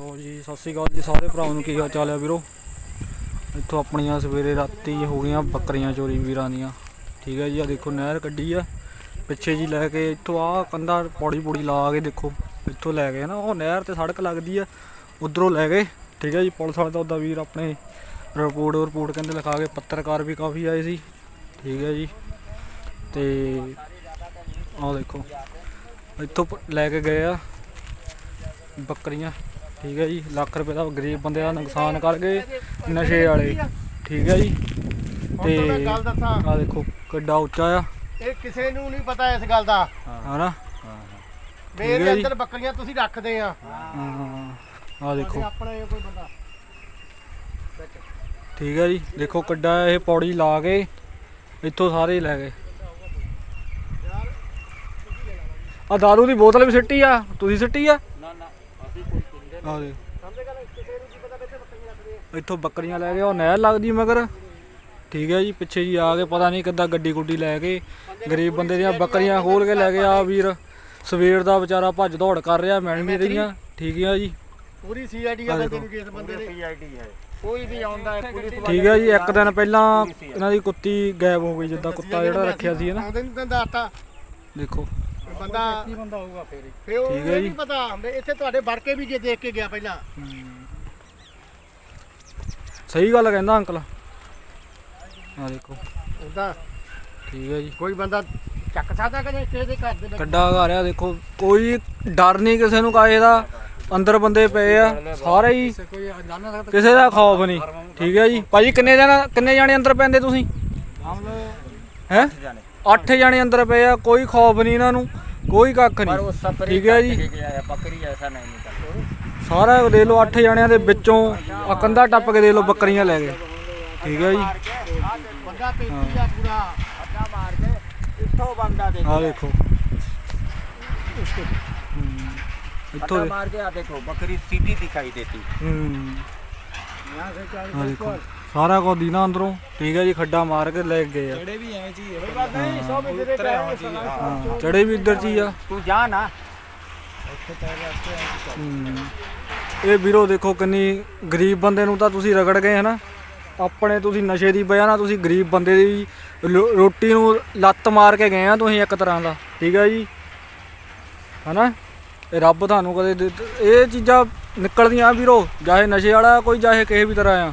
ਲੋ ਜੀ, ਸਤਿ ਸ਼੍ਰੀ ਅਕਾਲ ਜੀ ਸਾਰੇ ਭਰਾਵਾਂ ਨੂੰ, ਕੀ ਹਾਲ ਚਾਲ ਹੈ ਵੀਰੋ? ਇੱਥੋਂ ਆਪਣੀਆਂ ਸਵੇਰੇ ਰਾਤੀ ਹੋ ਗਈਆਂ ਬੱਕਰੀਆਂ ਚੋਰੀ ਵੀਰਾਂ ਦੀਆਂ। ਠੀਕ ਹੈ ਜੀ ਆ ਦੇਖੋ ਨਹਿਰ ਕੱਢੀ ਆ। ਪਿੱਛੇ ਜੀ ਲੈ ਕੇ ਇੱਥੋਂ ਆ ਕੰਧਾ ਪੌੜੀ ਪੌੜੀ ਲਾ ਕੇ ਦੇਖੋ, ਇੱਥੋਂ ਲੈ ਗਏ ਨਾ, ਉਹ ਨਹਿਰ ਤੇ ਸੜਕ ਲੱਗਦੀ ਆ, ਉਧਰੋਂ ਲੈ ਗਏ। ਠੀਕ ਹੈ ਜੀ, ਪੁਲਿਸ ਵਾਲੇ ਤਾਂ ਉਹਦਾ ਵੀਰ ਆਪਣੇ ਰਿਪੋਰਟ ਰਿਪੋਰਟ ਕਹਿੰਦੇ ਲਿਖਾ ਕੇ ਪੱਤਰਕਾਰ ਵੀ ਕਾਫੀ ਆਏ ਸੀ। ਠੀਕ ਹੈ ਜੀ, ਤੇ ਆਹ ਦੇਖੋ, ਇੱਥੋਂ ਪ- ਲੈ ਕੇ ਗਏ ਆ ਬੱਕਰੀਆਂ। ਠੀਕ ਹੈ ਜੀ ਲੱਖ ਰੁਪਏ ਦਾ ਗਰੀਬ ਬੰਦੇ ਦਾ ਨੁਕਸਾਨ ਕਰ ਗਏ ਨਸ਼ੇ ਵਾਲੇ। ਠੀਕ ਹੈ ਜੀ ਤੇ ਗੱਲ ਦੱਸਾਂ। ਆ ਦੇਖੋ ਕਿੱਡਾ ਉੱਚਾ ਆ। ਇਹ ਕਿਸੇ ਨੂੰ ਨਹੀਂ ਪਤਾ ਇਸ ਗੱਲ ਦਾ। ਹਨਾ ਮੇਰੇ ਹੈ ਜੀ। ਅੰਦਰ ਬੱਕਰੀਆਂ ਤੁਸੀਂ ਰੱਖਦੇ ਆ। ਆ ਦੇਖੋ। ਆਪਣਾ ਇਹ ਕੋਈ ਬੰਦਾ। ਠੀਕ ਹੈ ਜੀ ਦੇਖੋ ਕਿੱਡਾ ਇਹ ਪੌੜੀ ਲਾ ਕੇ ਇੱਥੋਂ ਸਾਰੇ ਹੀ ਲੈ ਗਏ। ਆ ਦਾਰੂ ਦੀ ਬੋਤਲ ਵੀ ਸਿੱਟੀ ਆ ਤੁਸੀਂ ਸਿੱਟੀ ਆ? ਆ ਦੇ ਸਮਝੇ ਗੱਲ ਕਿਸੇ ਨੂੰ ਕੀ ਪਤਾ ਕਿੱਥੇ ਬੱਕਰੀਆਂ ਰੱਖਦੇ ਆ ਇੱਥੋਂ ਬੱਕਰੀਆਂ ਲੈ ਗਏ ਉਹ ਨਹਿਰ ਲੱਗਦੀ ਮਗਰ। ਠੀਕ ਹੈ ਜੀ ਪਿੱਛੇ ਜੀ ਆ ਕੇ ਪਤਾ ਨਹੀਂ ਕਿੱਦਾਂ ਗੱਡੀ ਗੁੱਡੀ ਲੈ ਕੇ ਗਰੀਬ ਬੰਦੇ ਦੀਆਂ ਬੱਕਰੀਆਂ ਖੋਲ ਕੇ ਲੈ ਗਏ ਆ ਵੀਰ। ਸਵੇਰ ਦਾ ਵਿਚਾਰਾ ਭੱਜ ਦੌੜ ਕਰ ਰਿਹਾ ਮੈਂ ਵੀ ਰਹੀਆਂ ਠੀਕ ਹੈ ਜੀ। ਪੂਰੀ ਸੀਆਈਡੀ ਆ ਬੰਦੇ। ਨੂੰ ਜਿਸ ਬੰਦੇ ਨੇ ਪੀਆਈਡੀ ਹੈ ਕੋਈ ਵੀ ਆਉਂਦਾ ਹੈ ਪੁਲਿਸ ਠੀਕ ਹੈ ਜੀ ਇੱਕ ਦਿਨ ਪਹਿਲਾਂ ਇਹਨਾਂ ਦੀ ਕੁੱਤੀ ਗਾਇਬ ਹੋ ਗਈ ਜਿੱਦਾਂ ਕੁੱਤਾ ਜਿਹੜਾ ਰੱਖਿਆ ਸੀ ਨਾ। ਦੱਸਤਾ ਦੇਖੋ। ਸਹੀ ਗੱਲ ਕਹਿੰਦਾ ਅੰਕਲ। ਆ ਦੇਖੋ। ਉਹਦਾ ਠੀਕ ਹੈ ਜੀ। ਕੋਈ ਬੰਦਾ ਚੱਕ ਸਕਦਾ ਕਦੇ ਕਿਸੇ ਦੇ ਘਰ ਦੇ ਵਿੱਚ? ਗੱਡਾ ਆ ਦੇਖੋ ਕੋਈ ਡਰ ਨਹੀਂ ਕਿਸੇ ਨੂੰ ਕਾਏ ਦਾ। ਅੰਦਰ ਬੰਦੇ ਪਏ ਆ ਸਾਰੇ ਹੀ। ਕਿਸੇ ਦਾ ਖੌਫ ਨਹੀਂ। ਠੀਕ ਹੈ ਜੀ। ਭਾਜੀ ਕਿੰਨੇ ਜਣਾ ਕਿੰਨੇ ਜਾਣੇ ਅੰਦਰ ਪੈਂਦੇ ਤੁਸੀਂ? ਹਮ ਲੋ ਹੈ 8 ਜਾਣੇ ਅੰਦਰ ਪਏ ਆ ਕੋਈ ਖੌਫ ਨਹੀਂ ਇਹਨਾਂ ਨੂੰ। ਕੋਈ ਕੱਖ पर वो ਨਹੀਂ सफरी ठीक है जी। काट के गया है बकरी ऐसा नहीं निकलता ਸਾਰਾ ਦੇ ਲੋ 8 ਜਾਣਿਆਂ ਦੇ ਵਿੱਚੋਂ ਆ ਕੰਧਾ ਟੱਪ ਕੇ ਦੇ ਲੋ ਬੱਕਰੀਆਂ ਲੈ ਗਏ ਠੀਕ ਹੈ ਜੀ ਬੰਦਾ ਪੇਟੀ ਆ ਪੂਰਾ अड्डा मार के इतो बंदा देखो ਆ ਦੇਖੋ ਹਮ, ਇੱਥੋਂ अड्डा ਦੇ- मार के आ देखो बकरी सीधी दिखाई देती ਹਮ, यहाँ से ਆ ਦੇਖੋ ਸਾਰਾ ਕੁਝ ਦੀ ਅੰਦਰੋਂ। ਠੀਕ ਹੈ ਜੀ ਖੱਡਾ ਮਾਰ ਕੇ ਲੈ ਗਏ ਆ। ਚੜੇ ਵੀ ਐਵੇਂ ਚੀ ਹੈ। ਸਭ ਇਧਰੇ ਹਾਂ ਚੜੇ ਵੀ ਇੱਧਰ ਚੀ ਆ। ਤੂੰ ਜਾ ਨਾ। ਇੱਥੇ ਤਾਂ ਤੁਸੀਂ ਰਗੜ ਗਏ ਆਪਣੇ ਤੁਸੀਂ ਨਸ਼ੇ ਦੀ ਵਜ੍ਹਾ ਨਾਲ ਤੁਸੀਂ ਗਰੀਬ ਬੰਦੇ ਦੀ ਰੋਟੀ ਨੂੰ ਲੱਤ ਮਾਰ ਕੇ ਗਏ ਆ ਤੁਸੀਂ ਇੱਕ ਤਰ੍ਹਾਂ ਦਾ। ਠੀਕ ਹੈ ਜੀ। ਹਨਾ? ਇਹ ਰੱਬ ਤੁਹਾਨੂੰ ਕਦੇ ਇਹ ਚੀਜ਼ਾਂ ਨਿਕਲਦੀਆਂ ਵੀਰੋ ਚਾਹੇ ਨਸ਼ੇ ਵਾਲਾ ਕੋਈ ਚਾਹੇ ਕਿਸੇ ਵੀ ਤਰ੍ਹਾਂ ਆ।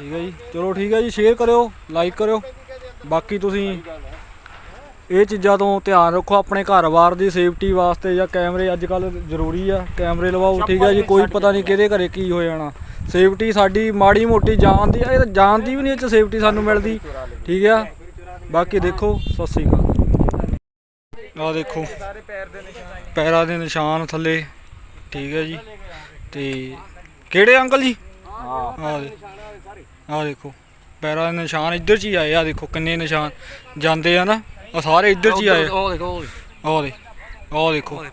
ਠੀਕ ਹੈ ਜੀ। ਚਲੋ ਠੀਕ ਹੈ ਜੀ ਸ਼ੇਅਰ ਕਰਿਓ ਲਾਈਕ ਕਰਿਓ। ਬਾਕੀ ਤੁਸੀਂ ਇਹ ਚੀਜ਼ਾਂ ਤੋਂ ਧਿਆਨ ਰੱਖੋ ਆਪਣੇ ਘਰ-ਬਾਰ ਦੀ ਸੇਫਟੀ ਵਾਸਤੇ ਜਾਂ ਕੈਮਰੇ ਅੱਜ ਕੱਲ ਜ਼ਰੂਰੀ ਆ ਕੈਮਰੇ ਲਵਾਓ ਠੀਕ ਹੈ ਜੀ ਕੋਈ ਪਤਾ ਨਹੀਂ ਕਿਹਦੇ ਘਰੇ ਕੀ ਹੋ ਜਾਣਾ। ਸੇਫਟੀ ਸਾਡੀ ਮਾੜੀ ਮੋਟੀ ਜਾਨ ਦੀ ਇਹ ਤਾਂ ਜਾਨ ਦੀ ਵੀ ਨਹੀਂ ਇਹ ਚ ਸੇਫਟੀ ਸਾਨੂੰ ਮਿਲਦੀ ਠੀਕ ਆ। ਬਾਕੀ ਦੇਖੋ ਸਤਿ ਸ੍ਰੀ ਅਕਾਲ। ਆ ਦੇਖੋ ਪੈਰਾਂ ਦੇ ਨਿਸ਼ਾਨ ਥੱਲੇ ਠੀਕ ਹੈ ਜੀ। ਤੇ ਕਿਹੜੇ ਅੰਕਲ ਜੀ? हाँ ਆ ਦੇ ਆ ਦੇਖੋ। ਪੈਰਾਂ ਦੇ ਨਿਸ਼ਾਨ ਇੱਧਰ ਚ ਹੀ ਆਏ ਆ ਦੇਖੋ ਕਿੰਨੇ ਨਿਸ਼ਾਨ ਜਾਂਦੇ ਆ ਨਾ ਆ ਸਾਰੇ ਇੱਧਰ ਚ ਹੀ ਆਏ। ਉਹ ਦੇਖੋ ਆ ਦੇ ਆ ਦੇਖੋ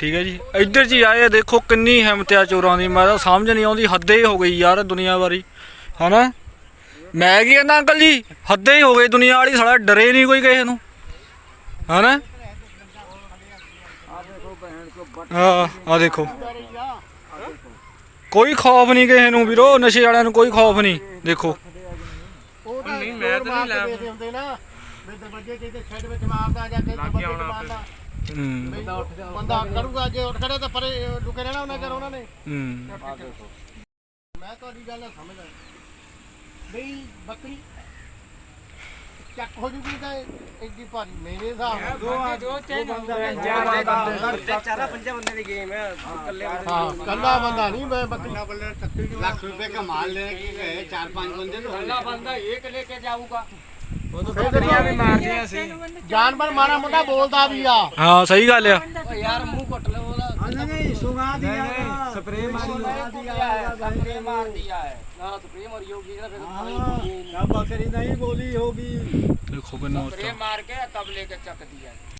ਠੀਕ ਹੈ ਜੀ ਇੱਧਰ ਚ ਹੀ ਆਏ ਆ ਦੇਖੋ ਕਿੰਨੀ ਹਿੰਮਤ ਆ ਚੋਰਾਂ ਦੀ। ਮੈਂ ਤਾਂ ਸਮਝ ਨਹੀਂ ਆਉਂਦੀ ਹੱਦੇ ਹੀ ਹੋ ਗਈ ਯਾਰ ਦੁਨੀਆ ਵਾਰੀ। ਹਨਾ? ਮੈਂ ਕੀ ਕਹਿੰਦਾ ਅੰਕਲ ਜੀ ਹੱਦੇ ਹੀ ਹੋ ਗਈ ਦੁਨੀਆ ਵਾਲੀ ਸਾਲਾ ਡਰੇ ਨਹੀਂ ਕੋਈ ਕਿਸੇ ਨੂੰ। ਹਨਾ? ਆ ਆ ਦੇਖੋ। ਕੋਈ ਖੌਫ ਨਹੀਂ ਕਿਸੇ ਨੂੰ ਵੀਰੋ ਨਸ਼ੇ ਵਾਲਿਆਂ ਨੂੰ ਕੋਈ ਖੌਫ ਨਹੀਂ ਦੇਖੋ। ਉਹ ਨਹੀਂ ਮੈਂ ਤਾਂ ਨਹੀਂ ਲੈ ਹੁੰਦੇ ਨਾ ਵੀ ਦਰਵਾਜ਼ੇ ਤੇ ਤੇ ਛੱਡ ਵਿੱਚ ਮਾਰਦਾ ਜਾਂ ਕਿ ਦਰਵਾਜ਼ੇ ਤੇ ਮਾਰਦਾ। ਹੂੰ। ਵੀ ਬੰਦਾ ਕਰੂਗਾ ਜੇ ਉੱਠ ਖੜੇ ਤਾਂ ਪਰੇ ਲੁਕੇ ਰਹਿਣਾ ਉਹਨਾਂ ਚਿਰ ਉਹਨਾਂ ਨੇ। ਹੂੰ। ਮੈਂ ਤੁਹਾਡੀ ਗੱਲ ਨਾਲ ਸਮਝ ਆਇਆ ਬਈ ਬੱਕਰੀ ਚੱਕ ਹੋ ਜੂਗੀ ਤਾਂ ਇੰਨੀ ਭਾਰੀ ਮੇਰੇ ਹਿਸਾਬ ਨਾਲ। ਦੋ ਤਿੰਨ ਚਾਰ ਬੰਦੇ ਚਾਰਾ ਪੰਜਾ ਬੰਦੇ ਦੀ ਗੇਮ ਹੈ ਇਕੱਲੇ ਹਾਂ ਕੱਲਾ ਬੰਦਾ ਨਹੀਂ ਮੈਂ ਬੱਕਰੀ ਨਾ ਬੱਲੇ ਤੱਕੀ ਲੱਖ ਰੁਪਏ ਦਾ ਮਾਲ ਲੈ ਕੇ ਗਏ ਚਾਰ ਪੰਜ ਬੰਦੇ ਨੂੰ ਕੱਲਾ ਬੰਦਾ ਇੱਕ ਲੈ ਕੇ ਜਾਊਗਾ। ਜਾਨਵਰ ਮਾਰਾ ਮੁੰਡਾ ਬੋਲਦਾ ਵੀ ਆ। ਹਾਂ ਸਹੀ ਗੱਲ ਆ। ਯਾਰ ਮੂੰਹ ਕੱਟ ਲੈ नहीं सुगा दिया स्प्रे मार दिया है। तो हाँ, बकरी नहीं बोली होगी। देखो तो। स्प्रे मार के तब लेके चक दिया